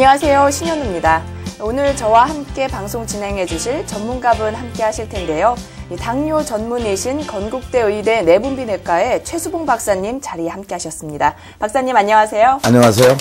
안녕하세요. 신현우입니다. 오늘 저와 함께 방송 진행해 주실 전문가분 함께 하실 텐데요. 당뇨 전문의신 건국대 의대 내분비내과의 최수봉 박사님 자리에 함께 하셨습니다. 박사님 안녕하세요. 안녕하세요.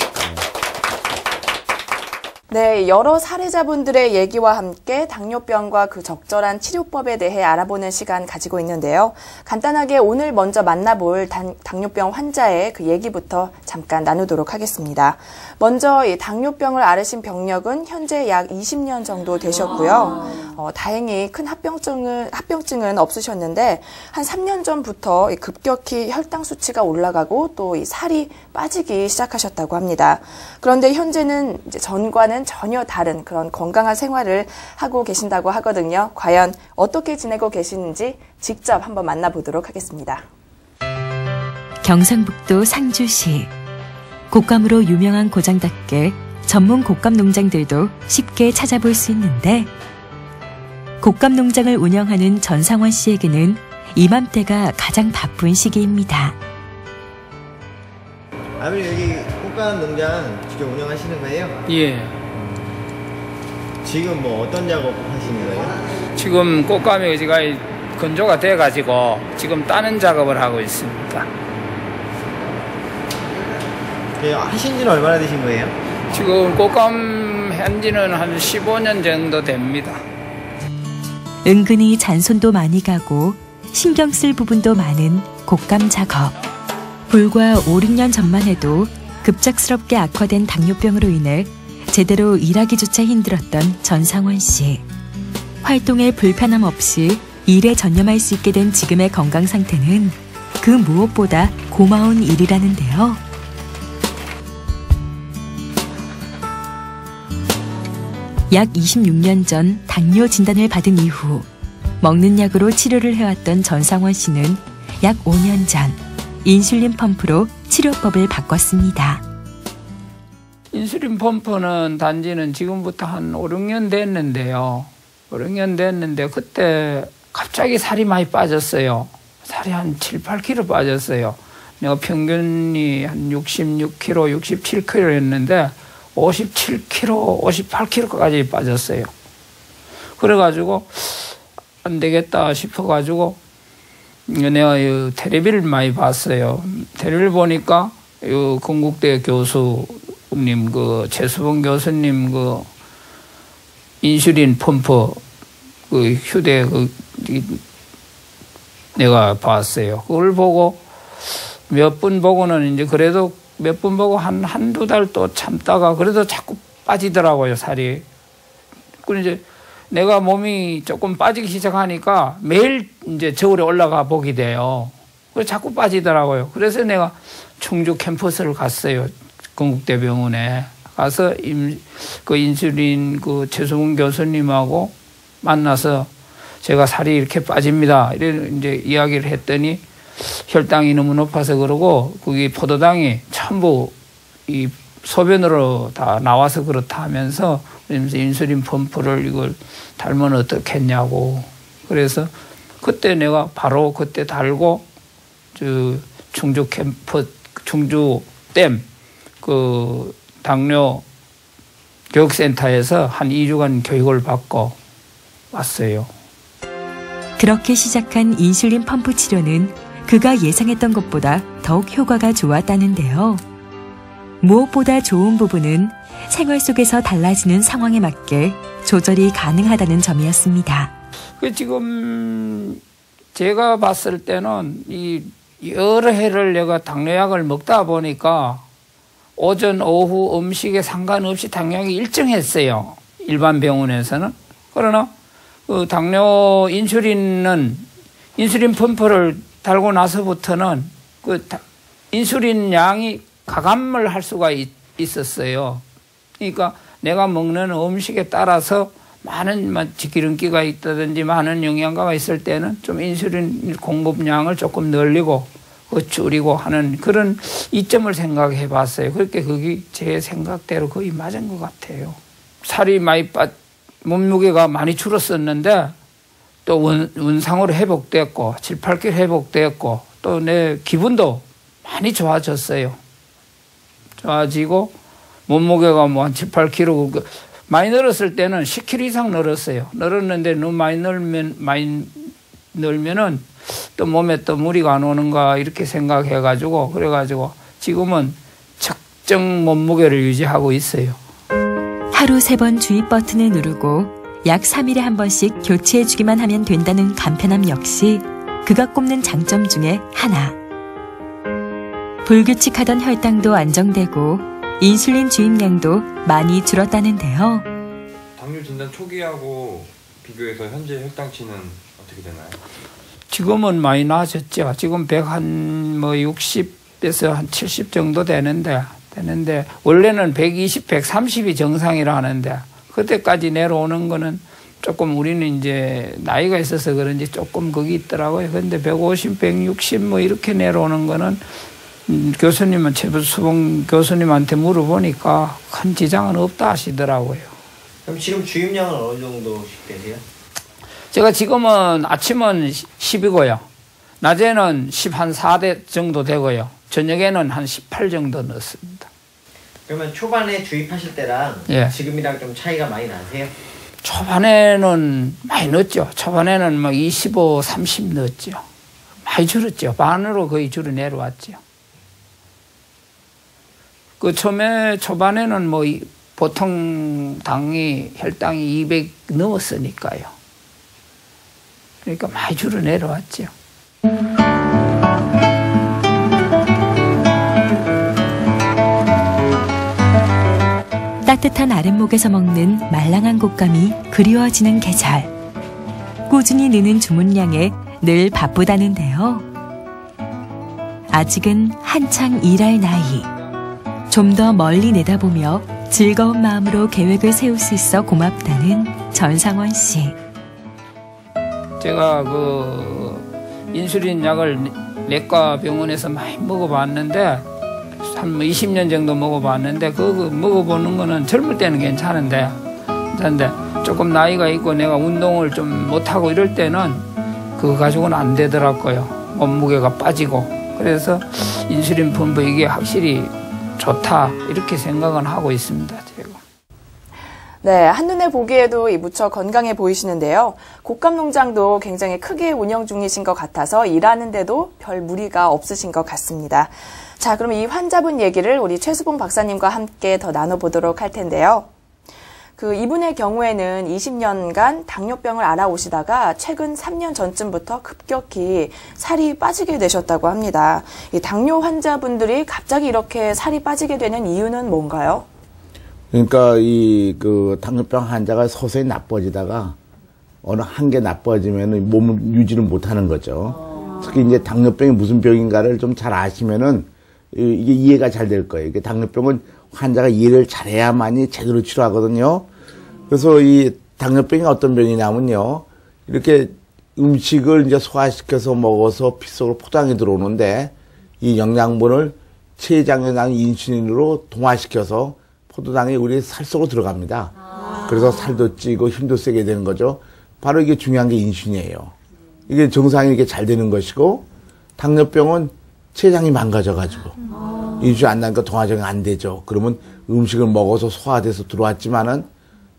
네, 여러 사례자분들의 얘기와 함께 당뇨병과 그 적절한 치료법에 대해 알아보는 시간 가지고 있는데요. 간단하게 오늘 먼저 만나볼 당, 당뇨병 환자의 그 얘기부터 잠깐 나누도록 하겠습니다. 먼저 이 당뇨병을 앓으신 병력은 현재 약 20년 정도 되셨고요. 어, 다행히 큰 합병증은, 합병증은 없으셨는데 한 3년 전부터 급격히 혈당 수치가 올라가고 또 이 살이 빠지기 시작하셨다고 합니다. 그런데 현재는 전과는 전혀 다른 그런 건강한 생활을 하고 계신다고 하거든요. 과연 어떻게 지내고 계시는지 직접 한번 만나보도록 하겠습니다. 경상북도 상주시 곶감으로 유명한 고장답게 전문 곶감 농장들도 쉽게 찾아볼 수 있는데 곶감 농장을 운영하는 전상원 씨에게는 이맘때가 가장 바쁜 시기입니다. 아버님 여기 꽃감 농장 직접 운영하시는 거예요? 예. 지금 뭐 어떤 작업 하시는 거예요? 지금 꽃감이 의지가 건조가 돼가지고 지금 따는 작업을 하고 있습니다. 예, 하신 지는 얼마나 되신 거예요? 지금 꽃감 한 지는 한 15년 정도 됩니다. 은근히 잔손도 많이 가고 신경 쓸 부분도 많은 곶감 작업. 불과 5, 6년 전만 해도 급작스럽게 악화된 당뇨병으로 인해 제대로 일하기조차 힘들었던 전상원 씨. 활동에 불편함 없이 일에 전념할 수 있게 된 지금의 건강 상태는 그 무엇보다 고마운 일이라는데요. 약 26년 전 당뇨 진단을 받은 이후 먹는 약으로 치료를 해왔던 전상원 씨는 약 5년 전 인슐린 펌프로 치료법을 바꿨습니다. 인슐린 펌프는 단지는 지금부터 한 5, 6년 됐는데요. 5, 6년 됐는데 그때 갑자기 살이 많이 빠졌어요. 살이 한 7, 8kg 빠졌어요. 내가 평균이 한 66kg, 67kg였는데 57kg, 58kg까지 빠졌어요. 그래가지고 안 되겠다 싶어가지고 내가 이 테레비를 많이 봤어요. 테레비를 보니까 이 건국대 교수님 그 최수봉 교수님 그 인슐린 펌프 그 휴대 그 내가 봤어요. 그걸 보고 몇 분 보고는 이제 그래도 몇 분 보고 한 한두 달 또 참다가 그래도 자꾸 빠지더라고요, 살이. 그 이제 내가 몸이 조금 빠지기 시작하니까 매일 이제 저울에 올라가 보게 돼요. 그래서 자꾸 빠지더라고요. 그래서 내가 충주 캠퍼스를 갔어요. 건국대병원에. 가서 임, 그 인슐린 그 최수근 교수님하고 만나서 제가 살이 이렇게 빠집니다. 이런 이제 이야기를 했더니 혈당이 너무 높아서 그러고 거기 포도당이 전부 이 소변으로 다 나와서 그렇다 하면서 인슐린 펌프를 이걸 달면 어떻겠냐고 그래서 그때 내가 바로 그때 달고 저 충주 캠프 충주 댐 그 당뇨 교육센터에서 한 2주간 교육을 받고 왔어요. 그렇게 시작한 인슐린 펌프 치료는 그가 예상했던 것보다 더욱 효과가 좋았다는데요. 무엇보다 좋은 부분은 생활 속에서 달라지는 상황에 맞게 조절이 가능하다는 점이었습니다. 그 지금 제가 봤을 때는 이 여러 해를 내가 당뇨약을 먹다 보니까 오전 오후 음식에 상관없이 당뇨약이 일정했어요. 일반 병원에서는. 그러나 그 당뇨 인슐린은 인슐린 펌프를 달고 나서부터는 그 인슐린 양이 가감을 할 수가 있, 있었어요. 그러니까 내가 먹는 음식에 따라서 많은 기름기가 있다든지 많은 영양가가 있을 때는 좀 인슐린 공급량을 조금 늘리고 그 줄이고 하는 그런 이점을 생각해 봤어요. 그렇게 그게 제 생각대로 거의 맞은 것 같아요. 살이 많이 빠, 몸무게가 많이 줄었었는데 또 원, 원상으로 회복됐고 7, 8kg 회복됐고 또 내 기분도 많이 좋아졌어요. 좋아지고 몸무게가 뭐 한 7, 8kg 그 많이 늘었을 때는 10kg 이상 늘었어요. 늘었는데 너무 많이 늘면 많이 늘면은 또 몸에 또 무리가 안 오는가 이렇게 생각해 가지고 그래 가지고 지금은 적정 몸무게를 유지하고 있어요. 하루 세 번 주입 버튼을 누르고 약 3일에 한 번씩 교체해 주기만 하면 된다는 간편함 역시 그가 꼽는 장점 중에 하나. 불규칙하던 혈당도 안정되고 인슐린 주입량도 많이 줄었다는데요. 당뇨 진단 초기하고 비교해서 현재 혈당치는 어떻게 되나요? 지금은 많이 나아졌죠. 지금 100한 뭐 60에서 한 70 정도 되는데 되는데 원래는 120, 130이 정상이라 하는데 그때까지 내려오는 거는 조금 우리는 이제 나이가 있어서 그런지 조금 거기 있더라고요. 근데 150, 160 뭐 이렇게 내려오는 거는 음, 교수님은 최수봉 교수님한테 물어보니까 큰 지장은 없다 하시더라고요. 그럼 지금 주입량은 어느 정도씩 되세요? 제가 지금은 아침은 10이고요. 낮에는 10한 4대 정도 되고요. 저녁에는 한 18 정도 넣습니다. 그러면 초반에 주입하실 때랑 예. 지금이랑 좀 차이가 많이 나세요? 초반에는 많이 넣었죠. 초반에는 막 25, 30 넣었죠. 많이 줄었죠. 반으로 거의 줄어 내려왔죠. 그 처음에 초반에는 뭐 이- 보통 당이 혈당이 200 넘었으니까요. 그러니까 많이 줄어 내려왔죠. 따뜻한 아랫목에서 먹는 말랑한 곶감이 그리워지는 계절. 꾸준히 느는 주문량에 늘 바쁘다는데요. 아직은 한창 일할 나이. 좀 더 멀리 내다보며 즐거운 마음으로 계획을 세울 수 있어 고맙다는 전상원 씨. 제가 그 인슐린 약을 내과 병원에서 많이 먹어봤는데 한 20년 정도 먹어봤는데 그거 먹어보는 거는 젊을 때는 괜찮은데 근데 조금 나이가 있고 내가 운동을 좀 못하고 이럴 때는 그거 가지고는 안 되더라고요 몸무게가 빠지고 그래서 인슐린 펌프 이게 확실히 좋다 이렇게 생각은 하고 있습니다 제가. 네, 한눈에 보기에도 이 무척 건강해 보이시는데요. 곶감 농장도 굉장히 크게 운영 중이신 것 같아서 일하는데도 별 무리가 없으신 것 같습니다. 자, 그럼 이 환자분 얘기를 우리 최수봉 박사님과 함께 더 나눠보도록 할 텐데요. 그 이분의 경우에는 20년간 당뇨병을 알아오시다가 최근 3년 전쯤부터 급격히 살이 빠지게 되셨다고 합니다. 이 당뇨 환자분들이 갑자기 이렇게 살이 빠지게 되는 이유는 뭔가요? 그러니까 이 그 당뇨병 환자가 서서히 나빠지다가 어느 한계 나빠지면은 몸을 유지를 못하는 거죠. 특히 이제 당뇨병이 무슨 병인가를 좀 잘 아시면은 이- 이게 이해가 잘 될 거예요. 당뇨병은 환자가 이해를 잘해야만이 제대로 치료하거든요. 그래서 이 당뇨병이 어떤 병이냐면요. 이렇게 음식을 이제 소화시켜서 먹어서 피 속으로 포장이 들어오는데 이 영양분을 췌장에 나는 인슐린으로 동화시켜서 포도당이 우리 살 속으로 들어갑니다. 그래서 살도 찌고 힘도 세게 되는 거죠. 바로 이게 중요한 게 인슐린이에요. 이게 정상이 이렇게 잘 되는 것이고 당뇨병은 췌장이 망가져가지고 인슐린 안 나니까 동화적이 안 되죠. 그러면 음식을 먹어서 소화돼서 들어왔지만은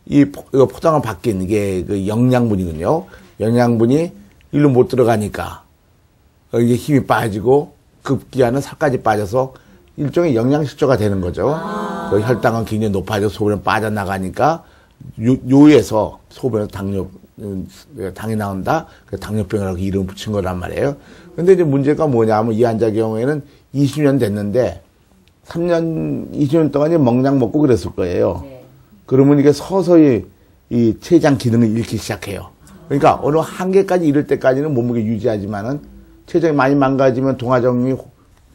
이 포장을 바뀐 이게 그 영양분이군요. 영양분이 일로 못 들어가니까 어, 이게 힘이 빠지고 급기야는 살까지 빠져서 일종의 영양실조가 되는 거죠. 그 혈당은 굉장히 높아져 소변에 빠져나가니까 요, 요에서 소변에서 당뇨 음, 당이 나온다. 그 당뇨병이라고 이름 붙인 거란 말이에요. 근데 이제 문제가 뭐냐면 이 환자 경우에는 20년 됐는데 3년, 20년 동안 이제 먹약 먹고 그랬을 거예요. 그러면 이게 서서히 이 췌장 기능을 잃기 시작해요. 그러니까 어느 한계까지 이를 때까지는 몸무게 유지하지만은 췌장이 많이 망가지면 동화정이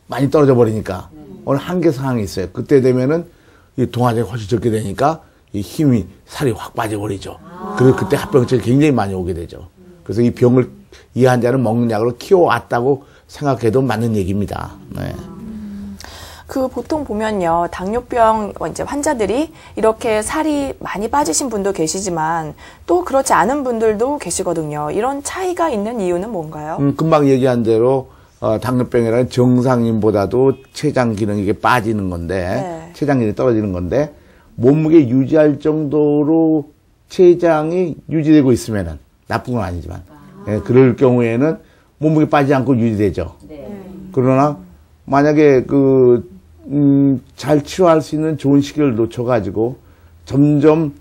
많이 떨어져 버리니까 어느 한계 상황이 있어요. 그때 되면은 이 동화정이 훨씬 적게 되니까 이 힘이 살이 확 빠져버리죠. 그래서 그때 합병증이 굉장히 많이 오게 되죠. 그래서 이 병을 이 환자는 먹는 약으로 키워왔다고 생각해도 맞는 얘기입니다. 네. 그 보통 보면요 당뇨병 이제 환자들이 이렇게 살이 많이 빠지신 분도 계시지만 또 그렇지 않은 분들도 계시거든요. 이런 차이가 있는 이유는 뭔가요? 음, 금방 얘기한 대로 어, 당뇨병이라는 정상인보다도 췌장 기능이 이게 빠지는 건데 네. 췌장 기능이 떨어지는 건데 몸무게 유지할 정도로 췌장이 유지되고 있으면은 나쁜 건 아니지만 예, 그럴 경우에는 몸무게 빠지지 않고 유지되죠. 그러나 만약에 그, 음, 잘 치료할 수 있는 좋은 시기를 놓쳐가지고 점점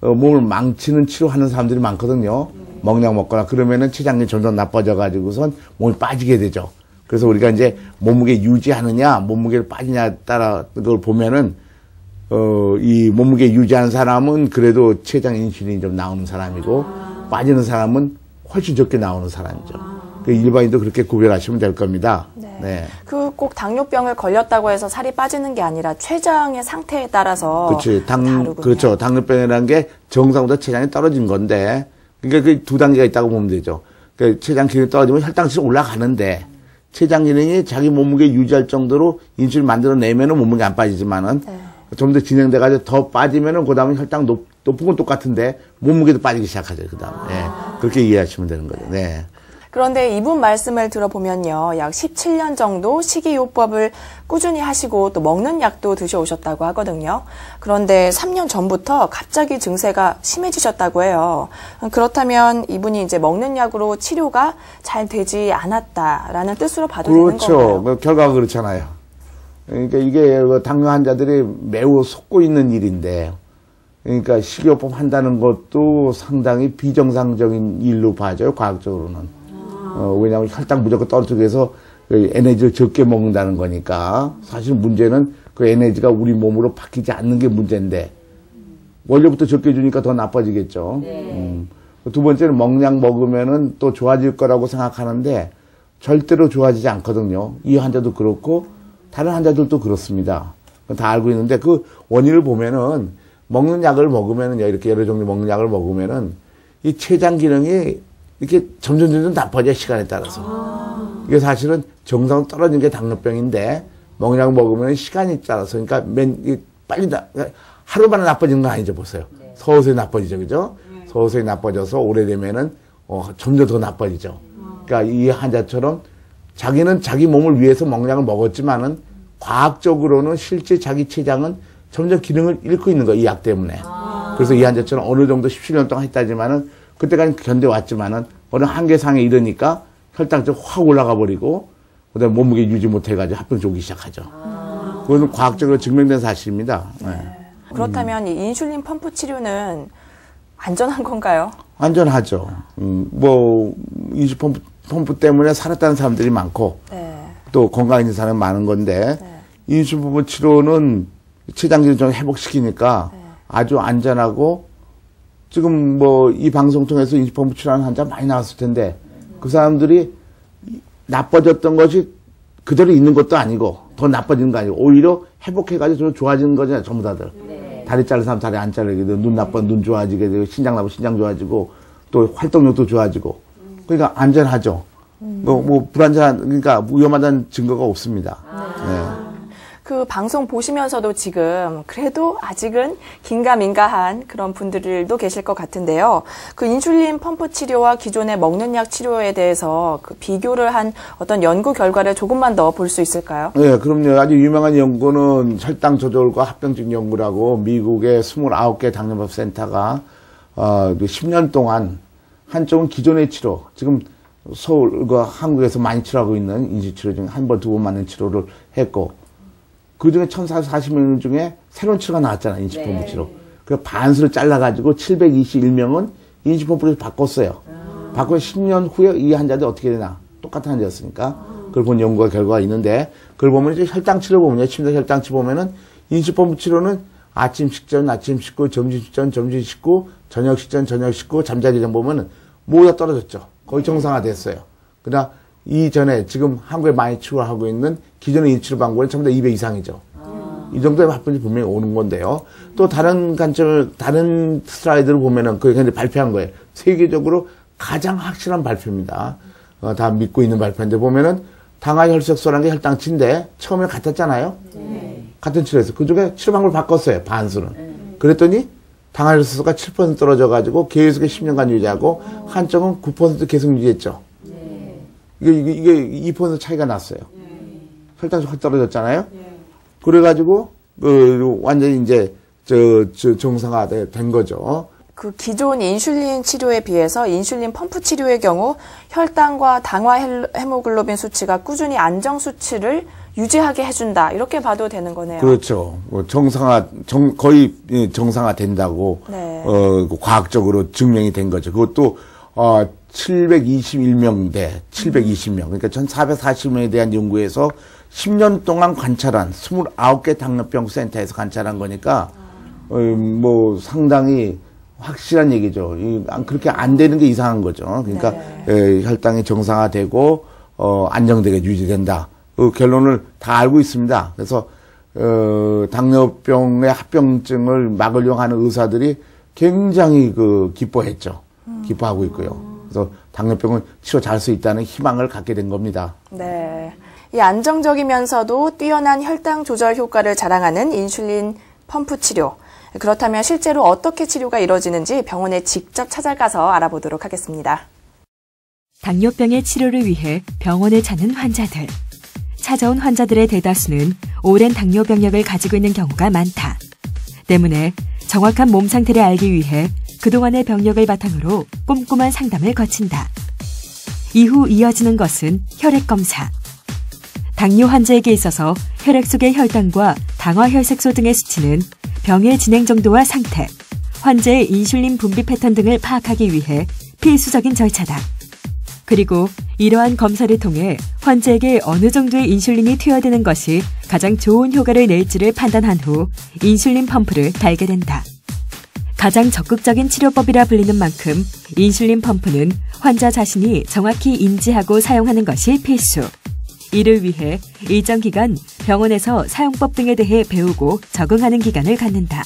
어, 몸을 망치는 치료하는 사람들이 많거든요. 먹약 먹거나 그러면은 췌장이 점점 나빠져가지고선 몸이 빠지게 되죠. 그래서 우리가 이제 몸무게 유지하느냐, 몸무게를 빠지냐 따라 그걸 보면은 어, 이 몸무게 유지하는 사람은 그래도 췌장 인슐린이 좀 나오는 사람이고 빠지는 사람은 훨씬 적게 나오는 사람이죠. 그 일반인도 그렇게 구별하시면 될 겁니다. 네. 그 꼭 당뇨병을 걸렸다고 해서 살이 빠지는 게 아니라 췌장의 상태에 따라서 그렇지. 당, 다르군요. 그렇죠. 당뇨병이라는 게 정상보다 체장이 떨어진 건데, 그러니까 그 두 단계가 있다고 보면 되죠. 그 체장 기능이 떨어지면 혈당치가 올라가는데, 체장 기능이 자기 몸무게 유지할 정도로 인슐린 만들어내면은 몸무게 안 빠지지만은, 네. 좀더 진행돼가지고 더 빠지면은 그 다음에 혈당 높, 높은 건 똑같은데, 몸무게도 빠지기 시작하죠. 그 다음에. 예. 그렇게 이해하시면 되는 거죠. 네. 그런데 이분 말씀을 들어보면요. 약 17년 정도 식이요법을 꾸준히 하시고 또 먹는 약도 드셔오셨다고 하거든요. 그런데 3년 전부터 갑자기 증세가 심해지셨다고 해요. 그렇다면 이분이 이제 먹는 약으로 치료가 잘 되지 않았다라는 뜻으로 봐도 되는 그렇죠. 건가요? 그 결과가 그렇잖아요. 그러니까 이게 그 당뇨 환자들이 매우 속고 있는 일인데, 그러니까 식이요법 한다는 것도 상당히 비정상적인 일로 봐져요, 과학적으로는. 어, 왜냐하면 혈당 무조건 떨어지기 위해서 그 에너지를 적게 먹는다는 거니까. 사실 문제는 그 에너지가 우리 몸으로 바뀌지 않는 게 문제인데, 원래부터 적게 주니까 더 나빠지겠죠. 음. 두 번째는 먹약 먹으면은 또 좋아질 거라고 생각하는데 절대로 좋아지지 않거든요. 이 환자도 그렇고 다른 환자들도 그렇습니다. 다 알고 있는데 그 원인을 보면은 먹는 약을 먹으면은요 이렇게 여러 종류 먹는 약을 먹으면은 이 췌장 기능이 이렇게 점점 점점 나빠져 시간에 따라서. 이게 사실은 정상 떨어지는 게 당뇨병인데 먹약 먹으면 시간이 따라서 그러니까 맨이 빨리 나 그러니까 하루 만에 나빠지는 건 아니죠 보세요. 서서히 나빠지죠 그죠? 서서히 나빠져서 오래되면은 어, 점점 더 나빠지죠. 그러니까 이 환자처럼 자기는 자기 몸을 위해서 먹약을 먹었지만은 과학적으로는 실제 자기 췌장은 점점 기능을 잃고 있는 거예요 이 약 때문에. 그래서 이 환자처럼 어느 정도 17년 동안 했다지만은 그때까지 견뎌왔지만은 어느 한계상에 이르니까 혈당적 확 올라가 버리고 그다음에 몸무게 유지 못해가지고 합병증 오기 시작하죠. 그거는 과학적으로 증명된 사실입니다. 네. 그렇다면 이 인슐린 펌프 치료는 안전한 건가요? 안전하죠. 음, 뭐 인슐 펌프, 펌프 때문에 살았다는 사람들이 많고 네. 또 건강해진 사람이 많은 건데 인슐 펌프 치료는 췌장기를 좀 회복시키니까 아주 안전하고 지금 뭐 이 방송 통해서 인슐 펌프 치료하는 환자 많이 나왔을 텐데 그 사람들이 나빠졌던 것이 그대로 있는 것도 아니고 더 나빠지는 거 아니고 오히려 회복해가지고 좋아지는 거잖아요 전부 다들. 다리 자른 사람 다리 안 자르게 되고 눈 나빠 눈 좋아지게 되고 신장 나빠 신장 좋아지고 또 활동력도 좋아지고. 그러니까 안전하죠. 뭐, 뭐 불안전 그러니까 위험하다는 증거가 없습니다. 네. 그 방송 보시면서도 지금 그래도 아직은 긴가민가한 그런 분들도 계실 것 같은데요. 그 인슐린 펌프 치료와 기존의 먹는 약 치료에 대해서 그 비교를 한 어떤 연구 결과를 조금만 더 볼 수 있을까요? 네, 그럼요. 아주 유명한 연구는 혈당 조절과 합병증 연구라고 미국의 29개 당뇨법 센터가 어, 10년 동안 한쪽은 기존의 치료, 지금 서울과 한국에서 많이 치료하고 있는 인지치료 중에 한 번, 두 번 맞는 치료를 했고 그 중에 1440명 중에 새로운 치료가 나왔잖아요. 인지펌프 치료. 그 반수를 잘라가지고 721명은 인지펌프를 바꿨어요. 바꿔 10년 후에 이 환자들 어떻게 되나. 똑같은 환자였으니까. 그걸 본 연구가 결과가 있는데 그걸 보면 이제 혈당 치료 보면요. 침대 혈당 치 보면은 인지펌프 치료는 아침 식전, 아침 식후, 점심 식전, 점심 식후, 저녁 식전, 저녁 식후, 잠자기 전 보면은 모두 다 떨어졌죠. 거의 정상화됐어요. 그러나 이전에 지금 한국에 많이 치료하고 있는 기존의 인치료 방법은 전부 다200 이상이죠. 이 정도의 합병이 분명히 오는 건데요. 또 다른 관점을, 다른 슬라이드를 보면은 그게 굉장히 발표한 거예요. 세계적으로 가장 확실한 발표입니다. 어, 다 믿고 있는 발표인데 보면은 당화 혈색소라는 게 혈당치인데 처음에 같았잖아요. 같은 치료에서 그중에 치료 방법을 바꿨어요. 반수는. 그랬더니 당화 혈색소가 7% 떨어져가지고 계속 10년간 유지하고 한쪽은 9% 계속 유지했죠. 이게, 이게, 이게 2% 차이가 났어요. 혈당이 확 떨어졌잖아요. 그래가지고, 그, 완전히 이제, 저, 저, 정상화된 거죠. 그 기존 인슐린 치료에 비해서 인슐린 펌프 치료의 경우 혈당과 당화 헬- 헤모글로빈 수치가 꾸준히 안정 수치를 유지하게 해준다. 이렇게 봐도 되는 거네요. 그렇죠. 뭐 정상화, 정, 거의 예, 정상화 된다고, 네. 어, 그 과학적으로 증명이 된 거죠. 그것도, 어, 721명대, 720명. 그러니까 1440명에 대한 연구에서 10년 동안 관찰한 29개 당뇨병 센터에서 관찰한 거니까, 어, 뭐 상당히 확실한 얘기죠. 이, 안- 그렇게 안 되는 게 이상한 거죠. 그러니까 예, 혈당이 정상화되고 어, 안정되게 유지된다. 그 결론을 다 알고 있습니다. 그래서 어, 당뇨병의 합병증을 막으려고 하는 의사들이 굉장히 그 기뻐했죠. 기뻐하고 있고요. 그래서 당뇨병을 치료 잘 수 있다는 희망을 갖게 된 겁니다. 네. 이 안정적이면서도 뛰어난 혈당 조절 효과를 자랑하는 인슐린 펌프 치료. 그렇다면 실제로 어떻게 치료가 이루어지는지 병원에 직접 찾아가서 알아보도록 하겠습니다. 당뇨병의 치료를 위해 병원에 찾는 환자들. 찾아온 환자들의 대다수는 오랜 당뇨 병력을 가지고 있는 경우가 많다. 때문에 정확한 몸 상태를 알기 위해 그동안의 병력을 바탕으로 꼼꼼한 상담을 거친다. 이후 이어지는 것은 혈액 검사. 당뇨 환자에게 있어서 혈액 속의 혈당과 당화 혈색소 등의 수치는 병의 진행 정도와 상태, 환자의 인슐린 분비 패턴 등을 파악하기 위해 필수적인 절차다. 그리고 이러한 검사를 통해 환자에게 어느 정도의 인슐린이 투여되는 것이 가장 좋은 효과를 낼지를 판단한 후 인슐린 펌프를 달게 된다. 가장 적극적인 치료법이라 불리는 만큼 인슐린 펌프는 환자 자신이 정확히 인지하고 사용하는 것이 필수. 이를 위해 일정 기간 병원에서 사용법 등에 대해 배우고 적응하는 기간을 갖는다.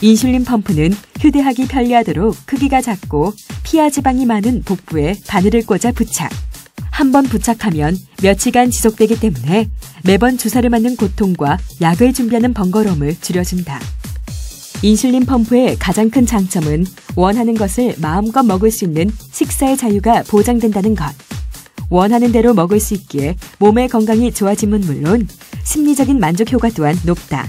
인슐린 펌프는 휴대하기 편리하도록 크기가 작고 피하 지방이 많은 복부에 바늘을 꽂아 부착. 한 번 부착하면 며칠간 지속되기 때문에 매번 주사를 맞는 고통과 약을 준비하는 번거로움을 줄여준다. 인슐린 펌프의 가장 큰 장점은 원하는 것을 마음껏 먹을 수 있는 식사의 자유가 보장된다는 것. 원하는 대로 먹을 수 있기에 몸의 건강이 좋아짐은 물론 심리적인 만족 효과 또한 높다.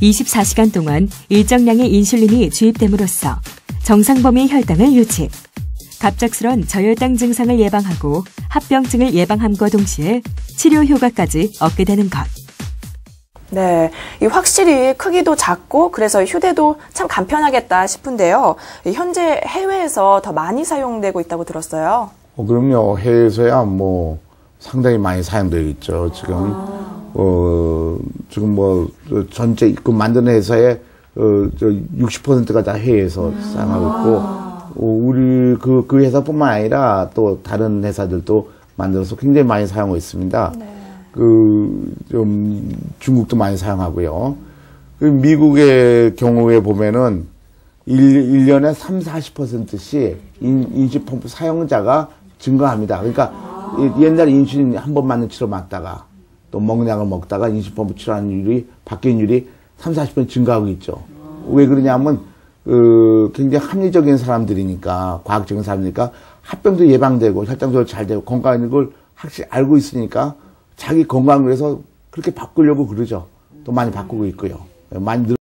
24시간 동안 일정량의 인슐린이 주입됨으로써 정상 범위의 혈당을 유지, 갑작스런 저혈당 증상을 예방하고 합병증을 예방함과 동시에 치료 효과까지 얻게 되는 것. 네. 이 확실히 크기도 작고 그래서 휴대도 참 간편하겠다 싶은데요. 이 현재 해외에서 더 많이 사용되고 있다고 들었어요. 어, 그럼요. 해외에서야 뭐 상당히 많이 사용되고 있죠. 지금 어 지금 뭐 전체 그 만드는 회사의 어저 60%가 다 해외에서 사용하고 있고 어, 우리 그그 회사뿐만 아니라 또 다른 회사들도 만들어서 굉장히 많이 사용하고 있습니다. 그 좀 중국도 많이 사용하고요. 그 미국의 경우에 보면은 1, 년에 3, 40%씩 인, 인슐 펌프 사용자가 증가합니다. 그러니까 이- 옛날에 인슐린 한 번 맞는 치료 맞다가 또 먹는 약을 먹다가 인슐 펌프 치료하는 율이 바뀐 율이 3, 40% 증가하고 있죠. 왜 그러냐면 그 굉장히 합리적인 사람들이니까 과학적인 사람이니까 합병도 예방되고 혈당 조절 잘 되고 건강한 걸 확실히 알고 있으니까 자기 건강을 위해서 그렇게 바꾸려고 그러죠. 또 많이 바꾸고 있고요. 많이 늘